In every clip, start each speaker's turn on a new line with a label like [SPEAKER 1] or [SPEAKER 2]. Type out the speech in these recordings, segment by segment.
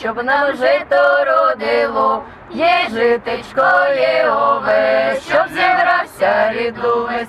[SPEAKER 1] щоб нам жито родило, є житечко, є овес, щоб зібрався рід увесь.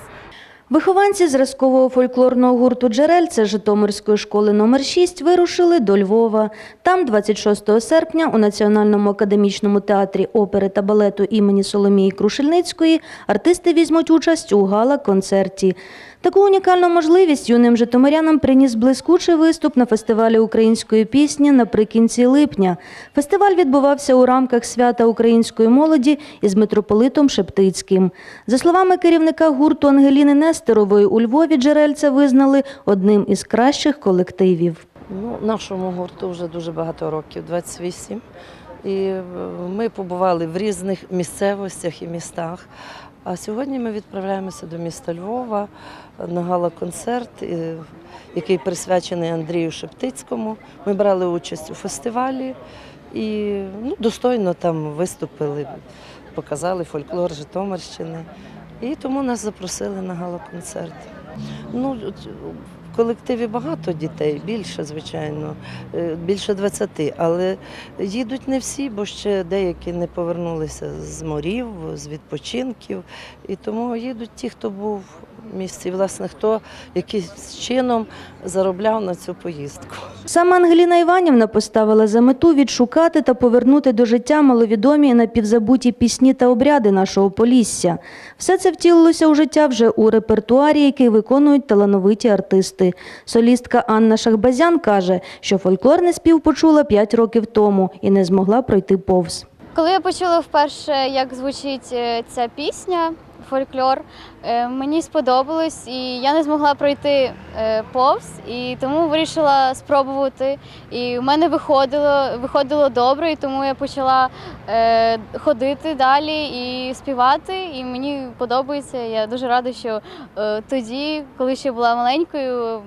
[SPEAKER 2] Вихованці зразкового фольклорного гурту Джерельце Житомирської школи номер 6 вирушили до Львова. Там 26 серпня у Національному академічному театрі опери та балету імені Соломії Крушельницької артисти візьмуть участь у гала-концерті. Таку унікальну можливість юним житомирянам приніс блискучий виступ на фестивалі української пісні наприкінці липня. Фестиваль відбувався у рамках свята української молоді із митрополитом Шептицьким. За словами керівника гурту Ангеліни Нестерової, у Львові джерельця визнали одним із кращих колективів.
[SPEAKER 3] Ну, нашому гурту вже дуже багато років, 28. І е, ми побували в різних місцевостях і містах. А сьогодні ми відправляємося до міста Львова на гала-концерт, е, який присвячений Андрію Шептицькому. Ми брали участь у фестивалі і ну, достойно там виступили, показали фольклор Житомирщини. І тому нас запросили на гала-концерт. Ну, в колективі багато дітей, більше, звичайно, е, більше 20, але їдуть не всі, бо ще деякі не повернулися з морів, з відпочинків. І тому їдуть ті, хто був в місті, власне, хто якимось чином заробляв на цю поїздку.
[SPEAKER 2] Саме Ангеліна Іванівна поставила за мету відшукати та повернути до життя маловідомі напівзабуті пісні та обряди нашого Полісся. Все це втілилося у життя вже у репертуарі, який виконують талановиті артисти. Солістка Анна Шахбазян каже, що фольклорний спів почула 5 років тому і не змогла пройти повз.
[SPEAKER 4] Коли я почула вперше, як звучить е, ця пісня, фольклор, е, мені сподобалось, і я не змогла пройти е, повз, і тому вирішила спробувати. І в мене виходило, виходило добре, і тому я почала ходити далі і співати. І мені подобається. Я дуже рада, що тоді, коли ще була маленькою,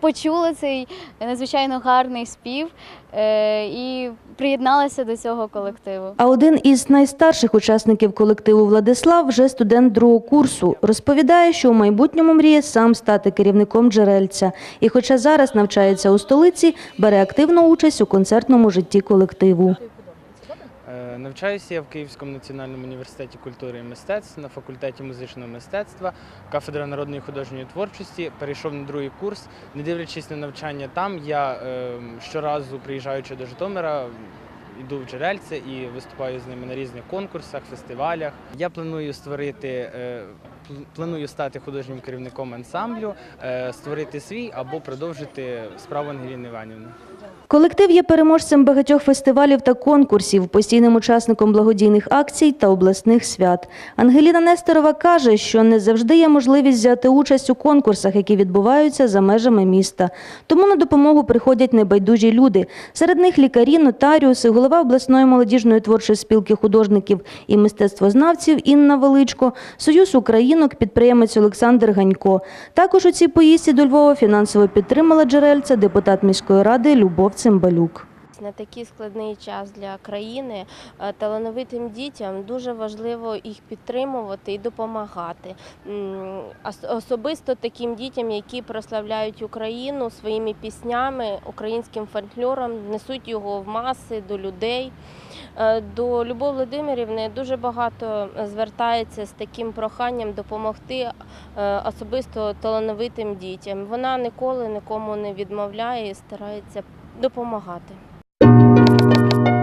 [SPEAKER 4] почула цей надзвичайно гарний спів е, і приєдналася до цього колективу.
[SPEAKER 2] А один із найстарших учасників колективу Владислав вже студент другого курсу. Розповідає, що у майбутньому мріє сам стати керівником джерельця. І хоча зараз навчається у столиці, бере активну участь у концертному житті колективу.
[SPEAKER 5] Е, Навчаюся я в Київському національному університеті культури і мистецтв на факультеті музичного мистецтва, кафедра народної художньої творчості. Перейшов на другий курс. Не дивлячись на навчання там, я е, щоразу приїжджаючи до Житомира. Йду в джерельце і виступаю з ними на різних конкурсах, фестивалях. Я планую створити, е, планую стати художнім керівником ансамблю, е, створити свій або продовжити справу Ангеліни Іванівни.
[SPEAKER 2] Колектив є переможцем багатьох фестивалів та конкурсів, постійним учасником благодійних акцій та обласних свят. Ангеліна Нестерова каже, що не завжди є можливість взяти участь у конкурсах, які відбуваються за межами міста. Тому на допомогу приходять небайдужі люди. Серед них лікарі, нотаріуси, голова обласної молодіжної творчої спілки художників і мистецтвознавців Інна Величко, Союз Українок, підприємець Олександр Ганько. Також у цій поїздці до Львова фінансово підтримала джерельця депутат міської ради Любов Цимбалюк.
[SPEAKER 6] На такий складний час для країни е, талановитим дітям дуже важливо їх підтримувати і допомагати. Особисто таким дітям, які прославляють Україну своїми піснями, українським фольклором, несуть його в маси до людей. Е, До Любов Володимирівни дуже багато звертається з таким проханням допомогти е, особисто талановитим дітям. Вона ніколи нікому не відмовляє і старається допомагати. Thank you.